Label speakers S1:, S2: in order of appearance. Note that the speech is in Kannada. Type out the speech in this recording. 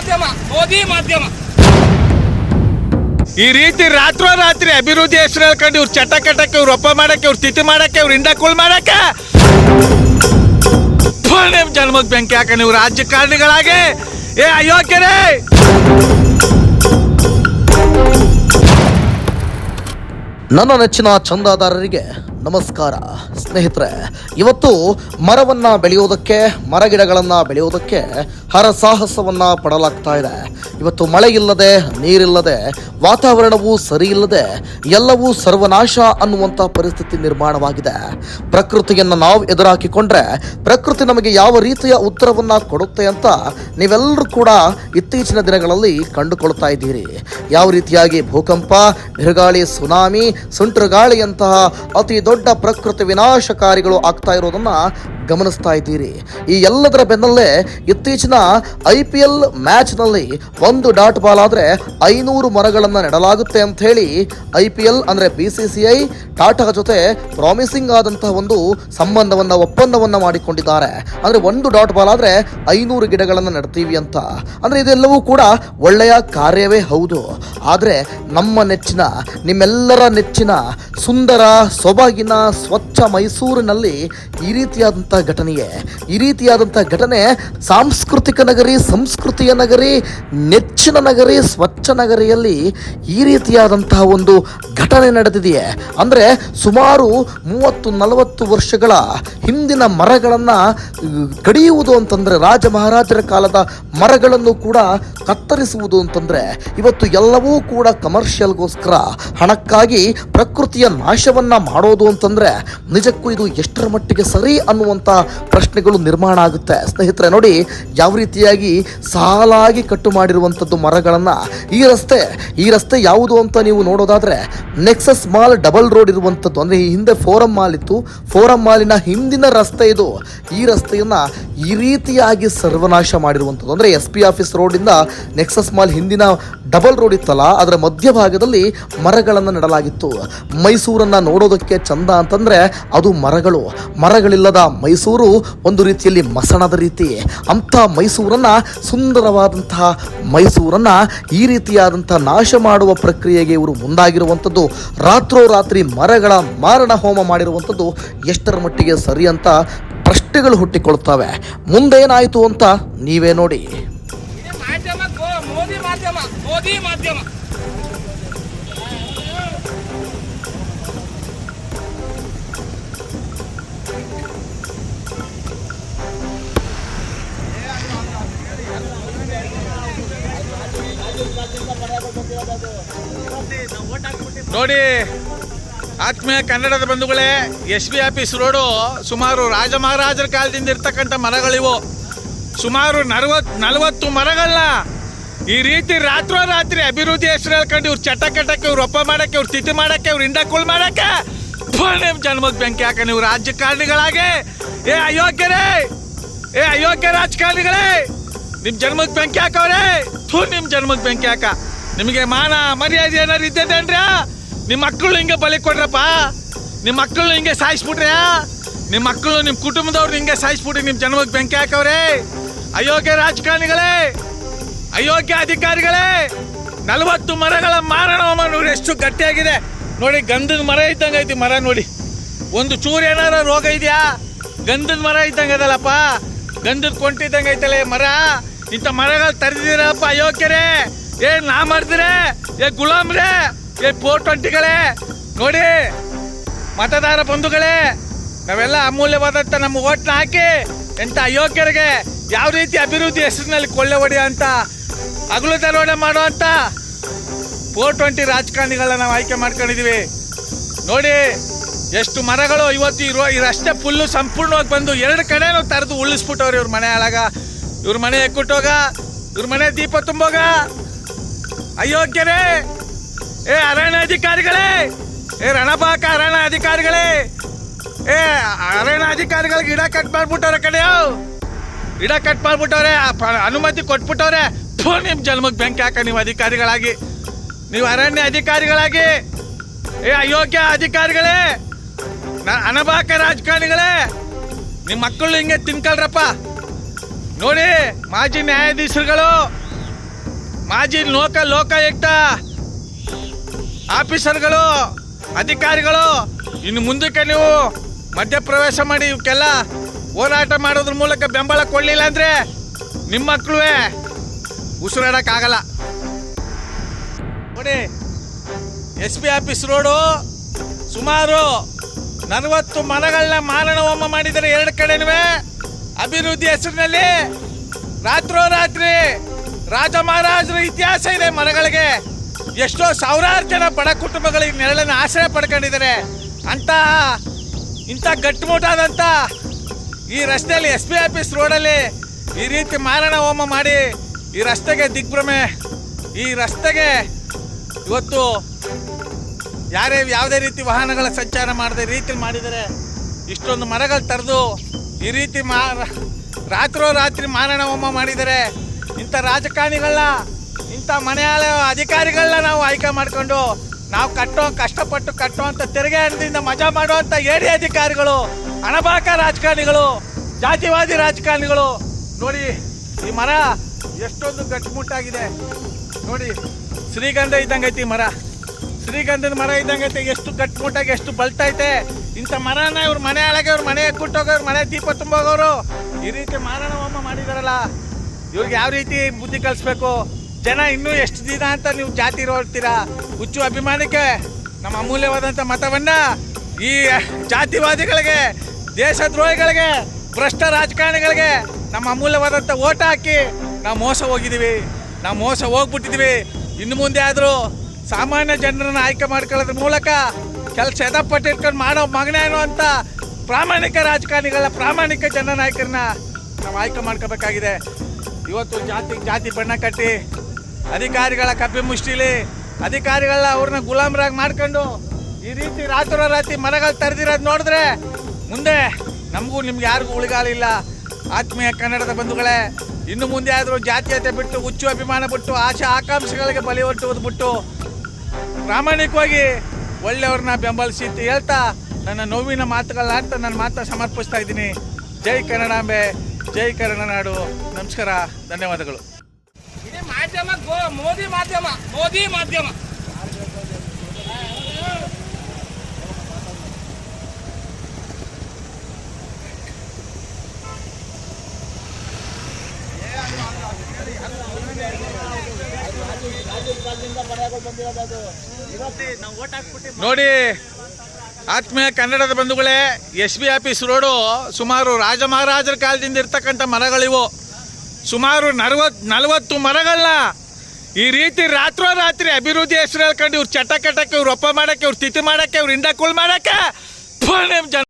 S1: ಮಾಧ್ಯಮ ಮೋದಿ ಮಾಧ್ಯಮ.
S2: ಈ ರೀತಿ ರಾತ್ರೋರಾತ್ರಿ ಅಭಿವೃದ್ಧಿ ಹೆಸರು ಹೇಳ್ಕೊಂಡು ಇವ್ರು ಚಟ ಕಟ್ಟಕ್ಕೆ ಇವ್ರು ಒಪ್ಪ ಮಾಡಕ್ಕೆ ಇವ್ರು ತಿಥಿ ಮಾಡಕ್ಕೆ ಇವ್ರು ಇಂಡ ಕೂಲ್ ಮಾಡಕ್ಕೆ? ನಿಮ್ ಜನ್ಮಕ್ ಬೆಂಕಿ ಹಾಕ ನೀವು ರಾಜಕಾರಣಿಗಳಾಗೆ ಏ ಅಯೋಗ್ಯರೇ!
S3: ನನ್ನ ನೆಚ್ಚಿನ ಚಂದಾದಾರರಿಗೆ ನಮಸ್ಕಾರ. ಸ್ನೇಹಿತರೆ, ಇವತ್ತು ಮರವನ್ನ ಬೆಳೆಯೋದಕ್ಕೆ, ಮರಗಿಡಗಳನ್ನ ಬೆಳೆಯೋದಕ್ಕೆ ಹರಸಾಹಸವನ್ನ ಪಡಲಾಗ್ತಾ ಇದೆ. ಇವತ್ತು ಮಳೆ ಇಲ್ಲದೆ, ನೀರಿಲ್ಲದೆ, ವಾತಾವರಣವೂ ಸರಿ ಇಲ್ಲದೆ ಎಲ್ಲವೂ ಸರ್ವನಾಶ ಅನ್ನುವಂಥ ಪರಿಸ್ಥಿತಿ ನಿರ್ಮಾಣವಾಗಿದೆ. ಪ್ರಕೃತಿಯನ್ನು ನಾವು ಎದುರಾಕಿಕೊಂಡ್ರೆ, ಪ್ರಕೃತಿ ನಮಗೆ ಯಾವ ರೀತಿಯ ಉತ್ತರವನ್ನ ಕೊಡುತ್ತೆ ಅಂತ ನೀವೆಲ್ಲರೂ ಕೂಡ ಇತ್ತೀಚಿನ ದಿನಗಳಲ್ಲಿ ಕಂಡುಕೊಳ್ತಾ ಇದ್ದೀರಿ. ಯಾವ ರೀತಿಯಾಗಿ ಭೂಕಂಪ, ಬಿರುಗಾಳಿ, ಸುನಾಮಿ ಸುಂಟರಗಾಳಿಯಂತಹ ಅತಿ ದೊಡ್ಡ ಪ್ರಕೃತಿ ವಿನಾಶಕಾರಿಗಳು ಆಗ್ತಾ ಇರೋದನ್ನ ಗಮನಿಸ್ತಾ ಇದ್ದೀರಿ. ಈ ಎಲ್ಲದರ ಬೆನ್ನಲ್ಲೇ ಇತ್ತೀಚಿನ ಐ ಪಿ ಎಲ್ ಮ್ಯಾಚ್ನಲ್ಲಿ ಒಂದು ಡಾಟ್ ಬಾಲ್ ಆದರೆ ಐನೂರು ಮರಗಳನ್ನು ನೆಡಲಾಗುತ್ತೆ ಅಂತ ಹೇಳಿ ಐ ಪಿ ಎಲ್ ಅಂದರೆ B C C I Tata ಜೊತೆ ಪ್ರಾಮಿಸಿಂಗ್ ಆದಂತಹ ಒಂದು ಸಂಬಂಧವನ್ನು, ಒಪ್ಪಂದವನ್ನು ಮಾಡಿಕೊಂಡಿದ್ದಾರೆ. ಅಂದರೆ ಒಂದು ಡಾಟ್ ಬಾಲ್ ಆದರೆ ಐನೂರು ಗಿಡಗಳನ್ನು ನೆಡ್ತೀವಿ ಅಂತ. ಅಂದರೆ ಇದೆಲ್ಲವೂ ಕೂಡ ಒಳ್ಳೆಯ ಕಾರ್ಯವೇ ಹೌದು. ಆದರೆ ನಮ್ಮ ನೆಚ್ಚಿನ, ನಿಮ್ಮೆಲ್ಲರ ನೆಚ್ಚಿನ ಸುಂದರ, ಸೊಬಗಿನ, ಸ್ವಚ್ಛ ಮೈಸೂರಿನಲ್ಲಿ ಈ ರೀತಿಯಾದಂಥ ಘಟನೆಯೇ, ಈ ರೀತಿಯಾದಂಥ ಘಟನೆ ಸಾಂಸ್ಕೃತಿಕ ನಗರಿ, ಸಂಸ್ಕೃತಿಯ ನಗರಿ, ನೆಚ್ಚಿನ ನಗರಿ, ಸ್ವಚ್ಛ ನಗರಿಯಲ್ಲಿ ಈ ರೀತಿಯಾದಂತಹ ಒಂದು ಘಟನೆ ನಡೆದಿದೆಯೇ? ಅಂದರೆ ಸುಮಾರು ಮೂವತ್ತು, ನಲವತ್ತು ವರ್ಷಗಳ ಹಿಂದಿನ ಮರಗಳನ್ನು, ಕಡಿಯುವುದು ಅಂತಂದರೆ, ರಾಜ ಮಹಾರಾಜರ ಕಾಲದ ಮರಗಳನ್ನು ಕೂಡ ಕತ್ತರಿಸುವುದು ಅಂತಂದರೆ, ಇವತ್ತು ಎಲ್ಲವೂ ಕೂಡ ಕಮರ್ಷಿಯಲ್ಗೋಸ್ಕರ ಹಣಕ್ಕಾಗಿ ಪ್ರಕೃತಿಯ ನಾಶವನ್ನ ಮಾಡೋದು ಅಂತಂದ್ರೆ, ನಿಜಕ್ಕೂ ಇದು ಎಷ್ಟರ ಮಟ್ಟಿಗೆ ಸರಿ ಅನ್ನುವಂಥ ಪ್ರಶ್ನೆಗಳು ನಿರ್ಮಾಣ ಆಗುತ್ತೆ. ಸ್ನೇಹಿತರೆ, ನೋಡಿ, ಯಾವ ರೀತಿಯಾಗಿ ಸಾಲಾಗಿ ಕಟ್ಟು ಮಾಡಿರುವಂಥದ್ದು ಮರಗಳನ್ನು ಈ ರಸ್ತೆ ಈ ರಸ್ತೆ ಯಾವುದು ಅಂತ ನೀವು ನೋಡೋದಾದ್ರೆ ನೆಕ್ಸಸ್ ಮಾಲ್ ಡಬಲ್ ರೋಡ್ ಇರುವಂಥದ್ದು ಅಂದರೆ ಈ ಹಿಂದೆ ಫೋರಂ ಮಾಲ್ ಇತ್ತು. ಫೋರಂ ಮಾಲಿನ ಹಿಂದಿನ ರಸ್ತೆ ಇದು. ಈ ರಸ್ತೆಯನ್ನ ಈ ರೀತಿಯಾಗಿ ಸರ್ವನಾಶ ಮಾಡಿರುವಂಥದ್ದು. ಅಂದರೆ ಎಸ್ ಪಿ ಆಫೀಸ್ ರೋಡಿಂದ ನೆಕ್ಸಸ್ ಮಾಲ್ ಹಿಂದಿನ ಡಬಲ್ ರೋಡ್ ಇತ್ತಲ್ಲ, ಅದರ ಮಧ್ಯಭಾಗದಲ್ಲಿ ಮರಗಳನ್ನು ನೆಡಲಾಗಿತ್ತು. ಮೈಸೂರನ್ನ ನೋಡೋದಕ್ಕೆ ಚಂದ ಅಂತಂದ್ರೆ ಅದು ಮರಗಳು. ಮರಗಳಿಲ್ಲದ ಮೈಸೂರು ಒಂದು ರೀತಿಯಲ್ಲಿ ಮಸಣದ ರೀತಿ. ಅಂಥ ಮೈಸೂರನ್ನ, ಸುಂದರವಾದಂತಹ ಮೈಸೂರನ್ನ ಈ ರೀತಿಯಾದಂಥ ನಾಶ ಮಾಡುವ ಪ್ರಕ್ರಿಯೆಗೆ ಇವರು ಮುಂದಾಗಿರುವಂಥದ್ದು. ರಾತ್ರೋರಾತ್ರಿ ಮರಗಳ ಮಾರಣ ಹೋಮ ಮಾಡಿರುವಂಥದ್ದು ಎಷ್ಟರ ಮಟ್ಟಿಗೆ ಸರಿ ಅಂತ ಪ್ರಶ್ನೆಗಳು ಹುಟ್ಟಿಕೊಳ್ತವೆ ಮುಂದೇನಾಯಿತು ಅಂತ ನೀವೇ ನೋಡಿ.
S2: ನೋಡಿ ಆತ್ಮೀಯ ಕನ್ನಡದ ಬಂಧುಗಳೇ ಎಸ್ ಬಿ ಆಫೀಸ್ ರೋಡು ಸುಮಾರು ರಾಜ ಮಹಾರಾಜರ ಕಾಲದಿಂದ ಇರ್ತಕ್ಕಂಥ ಮರಗಳಿವು ಸುಮಾರು ನಲವತ್, ನಲವತ್ತು ಮರಗಳನ್ನ ಈ ರೀತಿ ರಾತ್ರೋರಾತ್ರಿ ಅಭಿವೃದ್ಧಿ ಹೆಸರು ಹೇಳ್ಕೊಂಡು ಇವ್ರು ಚಟ ಕಟ್ಟಕ್ಕೆ ಇವ್ರು ಒಪ್ಪ ಮಾಡಕ್ಕೆ, ಇವ್ರು ತಿಥಿ ಮಾಡಕ್ಕೆ, ಇವ್ರು ಇಂಡ ಕೂಲ್ ಮಾಡಕ್ಕೆ ಜನ್ಮದ ನಿಮ್ ಜನ್ಮಕ್ ಬೆಂಕಿ ಹಾಕ ನೀವು ರಾಜಕಾರಣಿಗಳಾಗೆ. ಏ ಅಯೋಗ್ಯರೇ, ಏ ಅಯೋಗ್ಯ ರಾಜಕಾರಣಿಗಳೇ, ನಿಮ್ ಜನ್ಮದ ಬೆಂಕಿ ಹಾಕವ್ರೆ. ಥೂ, ನಿಮ್ ಜನ್ಮದ ಬೆಂಕಿ ಹಾಕ. ನಿಮಗೆ ಮಾನ ಮರ್ಯಾದೆ ಏನಾರು ಇದ್ದೇನ್ರಿ ನಿಮ್ಮ ಮಕ್ಕಳು ಹಿಂಗೆ ಬಲಿ ಕೊಡ್ರಪ್ಪ. ನಿಮ್ಮ ಮಕ್ಕಳು ಹಿಂಗೆ ಸಾಯಿಸ್ಬಿಟ್ರ್ಯಾ ನಿಮ್ಮ ಮಕ್ಕಳು ನಿಮ್ಮ ಕುಟುಂಬದವ್ರು ಹಿಂಗೆ ಸಾಯಿಸ್ಬಿಟ್ರಿ ನಿಮ್ಮ ಜನ್ಮಕ್ಕೆ ಬೆಂಕಿ ಹಾಕವ್ರೆ. ಅಯೋಗ್ಯ ರಾಜಕಾರಣಿಗಳೇ, ಅಯೋಗ್ಯ ಅಧಿಕಾರಿಗಳೇ, ನಲವತ್ತು ಮರಗಳ ಮಾರಣ ನೋಡಿ, ಎಷ್ಟು ಗಟ್ಟಿಯಾಗಿದೆ. ನೋಡಿ, ಗಂಧದ ಮರ ಇದ್ದಂಗೆ ಐತಿ ಮರ ನೋಡಿ. ಒಂದು ಚೂರು ಏನಾರ ರೋಗ ಇದೆಯಾ? ಗಂಧದ ಮರ ಇದ್ದಂಗೆ ಅದಲ್ಲಪ್ಪ. ಗಂಧದ ಕೊಂಟಿದ್ದಂಗೆ ಐತಲ್ಲ ಮರ. ಇಂಥ ಮರಗಳು ತರಿದಿರಪ್ಪ ಅಯೋಗ್ಯರೇ. ಏ, ನಾ ಮಾಡ್ತೀರೇ ಏ, ಗುಲಾಮ್ರೇ. ಏ ಫೋರ್ ಟ್ವೆಂಟಿಗಳೇ ನೋಡಿ. ಮತದಾರ ಬಂಧುಗಳೇ, ನಾವೆಲ್ಲ ಅಮೂಲ್ಯವಾದಂಥ ನಮ್ಮ ಓಟ್ನ ಹಾಕಿ ಎಂಥ ಅಯೋಗ್ಯರಿಗೆ ಯಾವ ರೀತಿ ಅಭಿವೃದ್ಧಿ ಹೆಸರಿನಲ್ಲಿ ಕೊಳ್ಳೆ ಹೊಡಿ ಅಂತ, ಹಗಲು ದರೋಡೆ ಮಾಡೋ ಅಂತ ಫೋರ್ ಟ್ವೆಂಟಿ ರಾಜಕಾರಣಿಗಳನ್ನ ನಾವು ಆಯ್ಕೆ ಮಾಡ್ಕೊಂಡಿದೀವಿ. ನೋಡಿ, ಎಷ್ಟು ಮರಗಳು ಇವತ್ತು ಇರುವ ಈ ರಸ್ತೆ ಫುಲ್ಲು ಸಂಪೂರ್ಣವಾಗಿ ಬಂದು ಎರಡು ಕಡೆನೂ ತರದು ಉಳಿಸ್ಬಿಟ್ಟವ್ರೆ ಇವ್ರ ಮನೆ ಹಾಳಾಗ ಇವ್ರ ಮನೆ ಎಕ್ಕುಟ್ಟೋಗ, ಇವ್ರ ಮನೆ ದೀಪ ತುಂಬೋಗ. ಅಯೋಗ್ಯರೇ ಏ ಅರಣ್ಯ ಅಧಿಕಾರಿಗಳೇ ಏ, ರಣಪಾಕ ಅರಣ್ಯ ಅಧಿಕಾರಿಗಳೇ ಏ ಅರಣ್ಯ ಅಧಿಕಾರಿಗಳಿಗೆ ಗಿಡ ಕಟ್ ಮಾಡ್ಬಿಟ್ಟವ್ರೆ ಕಡೆಯೋ ಗಿಡ ಕಟ್ ಮಾಡ್ಬಿಟ್ಟವ್ರೆ ಅನುಮತಿ ಕೊಟ್ಬಿಟ್ಟವ್ರೆ. ನಿಮ್ ಜನ್ಮಕ್ಕೆ ಬೆಂಕಿ ಹಾಕ ನೀವು ಅಧಿಕಾರಿಗಳಾಗಿ. ನೀವು ಅರಣ್ಯ ಅಧಿಕಾರಿಗಳಾಗಿ. ಏ, ಅಯೋಗ್ಯ ಅಧಿಕಾರಿಗಳೇ! ಅನಭಾಕ ರಾಜಕಾರಣಿಗಳೇ! ನಿಮ್ಮ ಮಕ್ಕಳು ಹಿಂಗೆ ತಿನ್ಕಲ್ರಪ್ಪ ನೋಡಿ, ಮಾಜಿ ನ್ಯಾಯಾಧೀಶರುಗಳು, ಮಾಜಿ ಲೋಕ ಲೋಕಾಯುಕ್ತ ಆಫೀಸರ್ಗಳು, ಅಧಿಕಾರಿಗಳು, ಇನ್ನು ಮುಂದಕ್ಕೆ ನೀವು ಮಧ್ಯಪ್ರವೇಶ ಮಾಡಿ ಇವಕ್ಕೆಲ್ಲ ಹೋರಾಟ ಮಾಡೋದ್ರ ಮೂಲಕ ಬೆಂಬಲ ಕೊಡಲಿಲ್ಲ ಅಂದ್ರೆ ನಿಮ್ಮ ಮಕ್ಕಳು ಉಸಿರಾಡೋಕ್ಕಾಗಲ್ಲ. ನೋಡಿ, ಎಸ್ ಪಿ ಆಫೀಸ್ ರೋಡು ಸುಮಾರು ನಲವತ್ತು ಮನಗಳನ್ನ ಮಾರಣ ಹೋಮ ಮಾಡಿದರೆ ಎರಡು ಕಡೆನೂ. ಅಭಿವೃದ್ಧಿ ಹೆಸರಿನಲ್ಲಿ ರಾತ್ರೋರಾತ್ರಿ ರಾಜ ಮಹಾರಾಜರ ಇತಿಹಾಸ ಇದೆ ಮರಗಳಿಗೆ. ಎಷ್ಟೋ ಸಾವಿರಾರು ಜನ ಬಡ ಕುಟುಂಬಗಳಿಗೆ ನೆರಳನ್ನು ಆಶ್ರಯ ಪಡ್ಕೊಂಡಿದ್ದಾರೆ. ಅಂತ ಇಂಥ ಗಟ್ಟುಮುಟ್ಟಾದಂಥ ಈ ರಸ್ತೆಯಲ್ಲಿ ಎಸ್ ಪಿ ಆಫೀಸ್ ರೋಡಲ್ಲಿ ಈ ರೀತಿ ಮಾರಣ ಹೋಮ ಮಾಡಿ ಈ ರಸ್ತೆಗೆ ದಿಗ್ಭ್ರಮೆ. ಈ ರಸ್ತೆಗೆ ಇವತ್ತು ಯಾರೇ ಯಾವುದೇ ರೀತಿ ವಾಹನಗಳ ಸಂಚಾರ ಮಾಡದೆ ರೀತಿ ಮಾಡಿದರೆ ಇಷ್ಟೊಂದು ಮರಗಳು ತರೆದು ಈ ರೀತಿ ಮಾ ರಾತ್ರೋ ರಾತ್ರಿ ಮಾರಣ ಹೋಮ ಮಾಡಿದರೆ ಇಂಥ ರಾಜಕಾರಣಿಗಳನ್ನ ಇಂಥ ಮನೆಯ ಅಧಿಕಾರಿಗಳನ್ನ ನಾವು ಆಯ್ಕೆ ಮಾಡಿಕೊಂಡು ನಾವು ಕಟ್ಟೋ, ಕಷ್ಟಪಟ್ಟು ಕಟ್ಟುವಂಥ ತೆರಿಗೆ ಹಣದಿಂದ ಮಜಾ ಮಾಡುವಂಥ ಏಡಿ ಅಧಿಕಾರಿಗಳು ಅಣಬಾಕ ರಾಜಕಾರಣಿಗಳು, ಜಾತಿವಾದಿ ರಾಜಕಾರಣಿಗಳು, ನೋಡಿ ಈ ಮರ ಎಷ್ಟೊಂದು ಗಟ್ಟಿಮುಟ್ಟಾಗಿದೆ. ನೋಡಿ, ಶ್ರೀಗಂಧ ಇದ್ದಂಗೆ ಐತಿ ಮರ. ಶ್ರೀಗಂಧದ ಮರ ಇದ್ದಂಗೈತೆ ಎಷ್ಟು ಗಟ್ಟಿಮುಟ್ಟಾಗಿ, ಎಷ್ಟು ಬಲ್ತೈತೆ ಇಂಥ ಮರನ ಇವ್ರ ಮನೆ ಒಳಗೆ ಇವ್ರ ಮನೆ ಕುಟ್ಟೋಗೋರು ಮನೆ ದೀಪ ತುಂಬೋಗೋರು ಈ ರೀತಿ ಮಾರಣ ಹೋಮ ಮಾಡಿದಾರಲ್ಲ. ಇವ್ರಿಗೆ ಯಾವ ರೀತಿ ಬುದ್ಧಿ ಕಲಿಸ್ಬೇಕು? ಜನ ಇನ್ನೂ ಎಷ್ಟು ದಿನ ಅಂತ ನೀವು ಜಾತಿ ಇರೋರ್ತೀರಾ ಹುಚ್ಚು ಅಭಿಮಾನಕ್ಕೆ ನಮ್ಮ ಅಮೂಲ್ಯವಾದಂಥ ಮತವನ್ನ ಈ ಜಾತಿವಾದಿಗಳಿಗೆ, ದೇಶದ್ರೋಹಿಗಳಿಗೆ, ಭ್ರಷ್ಟ ರಾಜಕಾರಣಿಗಳಿಗೆ ನಮ್ಮ ಅಮೂಲ್ಯವಾದಂಥ ಓಟ ಹಾಕಿ ನಾವು ಮೋಸ ಹೋಗಿದ್ದೀವಿ. ನಾವು ಮೋಸ ಹೋಗ್ಬಿಟ್ಟಿದ್ದೀವಿ. ಇನ್ನು ಮುಂದೆ ಆದರೂ ಸಾಮಾನ್ಯ ಜನರನ್ನ ಆಯ್ಕೆ ಮಾಡ್ಕೊಳ್ಳೋದ್ರ ಮೂಲಕ ಕೆಲಸ ಎದಪಟ್ಟಿಟ್ಕೊಂಡು ಮಾಡೋ ಮಗನೇನು ಅಂತ ಪ್ರಾಮಾಣಿಕ ರಾಜಕಾರಣಿಗಳ ಪ್ರಾಮಾಣಿಕ ಜನ ನಾಯಕರನ್ನ ನಾವು ಆಯ್ಕೆ ಮಾಡ್ಕೋಬೇಕಾಗಿದೆ. ಇವತ್ತು ಜಾತಿ ಜಾತಿ ಬಣ್ಣ ಕಟ್ಟಿ ಅಧಿಕಾರಿಗಳ ಕಪ್ಪಿ ಮುಷ್ಟಿಲಿ ಅಧಿಕಾರಿಗಳ ಅವ್ರನ್ನ ಗುಲಾಮರಾಗಿ ಮಾಡ್ಕೊಂಡು ಈ ರೀತಿ ರಾತ್ರೋರಾತ್ರಿ ಮರಗಳು ತರದಿರೋದು ನೋಡಿದ್ರೆ ಮುಂದೆ ನಮಗೂ ನಿಮ್ಗೆ ಯಾರಿಗೂ ಉಳಿಗಾಲಿಲ್ಲ ಆತ್ಮೀಯ ಕನ್ನಡದ ಬಂಧುಗಳೇ, ಇನ್ನು ಮುಂದೆ ಆದರೂ ಜಾತೀಯತೆ ಬಿಟ್ಟು, ಹುಚ್ಚು ಅಭಿಮಾನ ಬಿಟ್ಟು, ಆಶಾ ಆಕಾಂಕ್ಷೆಗಳಿಗೆ ಬಲಿ ಹೊಟ್ಟುವುದು ಬಿಟ್ಟು ಪ್ರಾಮಾಣಿಕವಾಗಿ ಒಳ್ಳೆಯವ್ರನ್ನ ಬೆಂಬಲಿಸಿ ಹೇಳ್ತಾ ನನ್ನ ನೋವಿನ ಮಾತುಗಳನ್ನ ಅಂತ ನನ್ನ ಮಾತನ್ನ ಸಮರ್ಪಿಸ್ತಾ ಇದ್ದೀನಿ. ಜೈ ಕನ್ನಡಾಂಬೆ, ಜೈ ಕನ್ನಡ ನಾಡು. ನಮಸ್ಕಾರ, ಧನ್ಯವಾದಗಳು.
S1: ಮಾಧ್ಯಮ ಮೋದಿ ಮಾಧ್ಯಮ ಮೋದಿ ಮಾಧ್ಯಮ.
S2: ನೋಡಿ, ಆತ್ಮೀಯ ಕನ್ನಡದ ಬಂಧುಗಳೇ, ಎಸ್ ಬಿ ಆಫೀಸ್ ರೋಡು ಸುಮಾರು ರಾಜ ಮಹಾರಾಜರ ಕಾಲದಿಂದ ಇರ್ತಕ್ಕಂಥ ಮರಗಳಿವು. ಸುಮಾರು ನಲವತ್ ನಲವತ್ತು ಮರಗಳನ್ನ ಈ ರೀತಿ ರಾತ್ರೋರಾತ್ರಿ ಅಭಿವೃದ್ಧಿ ಹೆಸರು ಹೇಳ್ಕೊಂಡು ಇವ್ರು ಚಟ ಕಟ್ಟಕ್ಕೆ ಇವ್ರು ಒಪ್ಪ ಮಾಡಕ್ಕೆ ಇವ್ರು ತಿಥಿ ಮಾಡಕ್ಕೆ ಇವ್ರು ಇಂಡ ಕುಳ್ ಮಾಡಕ್ಕೆ ಫು, ಜನ